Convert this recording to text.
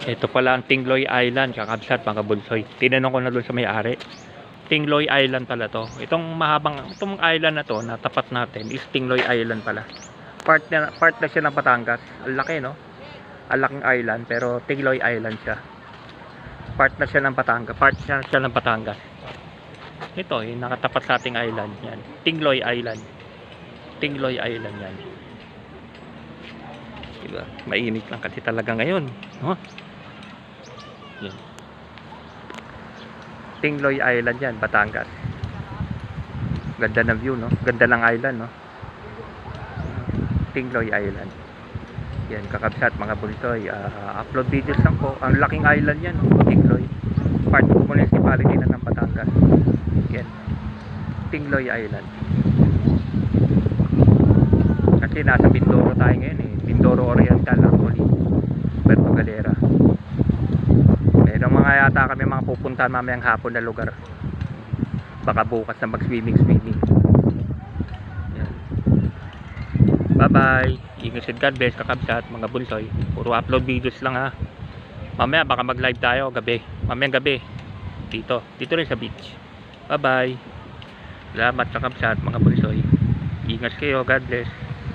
Ito pala ang Tingloy Island, kakabsat mga bulsoy. Tinanong ko na doon sa may-ari. Tingloy Island pala to. Itong mahabang, itong island na to, na tapat natin, is Tingloy Island pala. Part na, part na siya ng Batangas. Ang laki, no? Ang laking island, pero Tingloy Island siya. Part na siya ng Batangas. Part siya, siya ng Batangas. Ito, eh, nakatapat sa ating island. Yan. Tingloy Island. Tingloy Island yan. Diba? Mainit lang kasi talaga ngayon. No? Yan. Tingloy Island yan, Batangas. Ganda ng view, no? Ganda ng island, no? Tingloy Island. Yan, kakabsat mga bultoy. Ah, upload videos lang po. Ang laking island yan, no? Tingloy. Part of municipality na ng Batangas. Yan. Tingloy Island. Kasi nasa Mindoro tayo ngayon eh. Mindoro Oriental actually. Puerto Mga yata kami mga pupuntahan mamayang hapon na lugar. Baka bukas na mag-swimming swimming. Yan. Bye bye. Ingat and God bless kakabsat mga bunsoy. Puro upload videos lang ha. Mamaya baka mag-live tayo gabi. Mamayang gabi. Dito. Dito rin sa beach. Bye bye. Salamat kakabsat mga bunsoy. Ingat kayo. God bless.